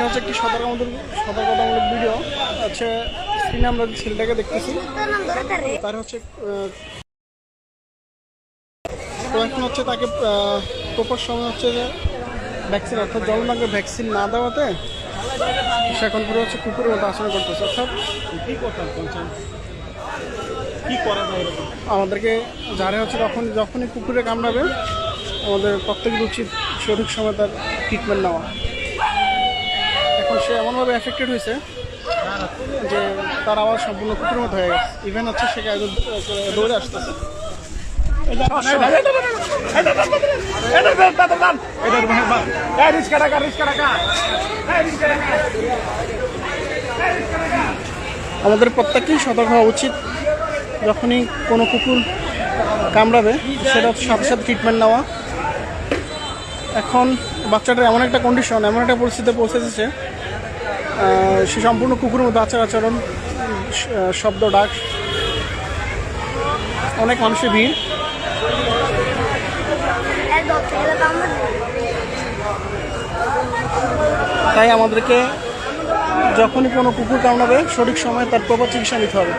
এটা হচ্ছে একটি সতর্কমূলক সতর্কতামূলক ভিডিও হচ্ছে স্ক্রিনে আমরা ছেলেটাকে দেখতেছি। তার হচ্ছে তো এখন হচ্ছে তাকে প্রপার সময় হচ্ছে যে ভ্যাকসিন অর্থাৎ জলনাকে ভ্যাকসিন না দেওয়াতে সে এখন পুরো হচ্ছে কুকুরের মতো আচরণ করতেছে। অর্থাৎ কি করা যায় আমাদেরকে যারা হচ্ছে তখন যখনই কুকুরে কামড়াবে আমাদের প্রত্যেকের উচিত সঠিক সময় তার ট্রিটমেন্ট নেওয়া। এখন সে এমনভাবে এফেক্টেড হয়েছে যে তার আওয়াজ সম্পূর্ণ কুকুরের মতো হয়ে গেছে ইভেন হচ্ছে সে দৌড়ে আসতেছে আমাদের প্রত্যেকেই সতর্ক হওয়া উচিত যখনই কোনো কুকুর কামড়াবে সেটা সাথে সাথে ট্রিটমেন্ট নেওয়া এখন বাচ্চাটার এমন একটা কন্ডিশন এমন একটা পরিস্থিতিতে পৌঁছেছে সে সম্পূর্ণ কুকুরের মতো আচার আচরণ শব্দ, ডাক। অনেক মানুষের ভিড়। তাই আমাদেরকে যখনই কোনো কুকুর কামড়াবে, সঠিক সময়ে তার প্রপার চিকিৎসা নিতে হবে।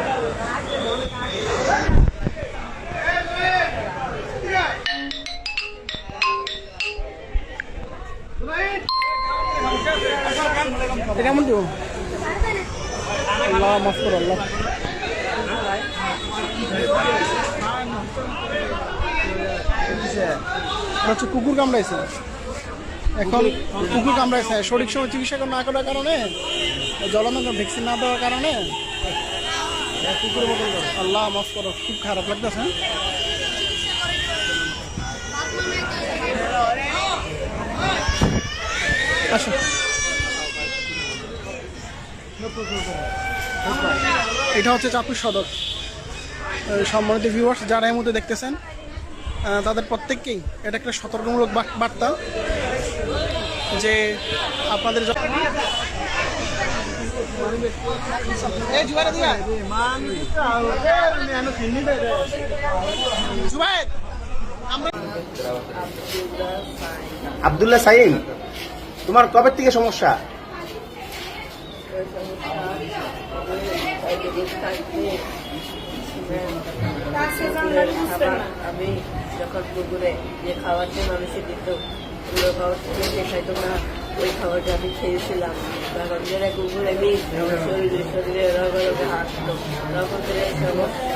এটা কেমন দিব আল্লাহ করো আল্লাহ হচ্ছে কুকুর কামড়াইছে এখন কুকুর কামড়াইছে সঠিক সময় চিকিৎসা না করার কারণে জলানন্দ ভ্যাকসিন না দেওয়ার কারণে কুকুর করে। আল্লাহ মাফ করো খুব খারাপ লাগতেছে? আসো এটা হচ্ছে চাঁদপুর সদর। সম্মানিত ভিউয়ার্স যারা এই মধ্যে দেখতেছেন তাদের প্রত্যেককেই এটা একটা সতর্কমূলক বার্তা যে আপনাদের আবদুল্লাহ সাইম, তোমার কবে থেকে সমস্যা? আমি যখন পুকুরে যে খাবারটা মানুষে দিত খাবার সে খাইতো না ওই খাবারটা আমি খেয়েছিলাম তখন যেটা কুকুরে আমার শরীরে শরীরে রগে রগে হাঁটতো তখন থেকে সমস্যা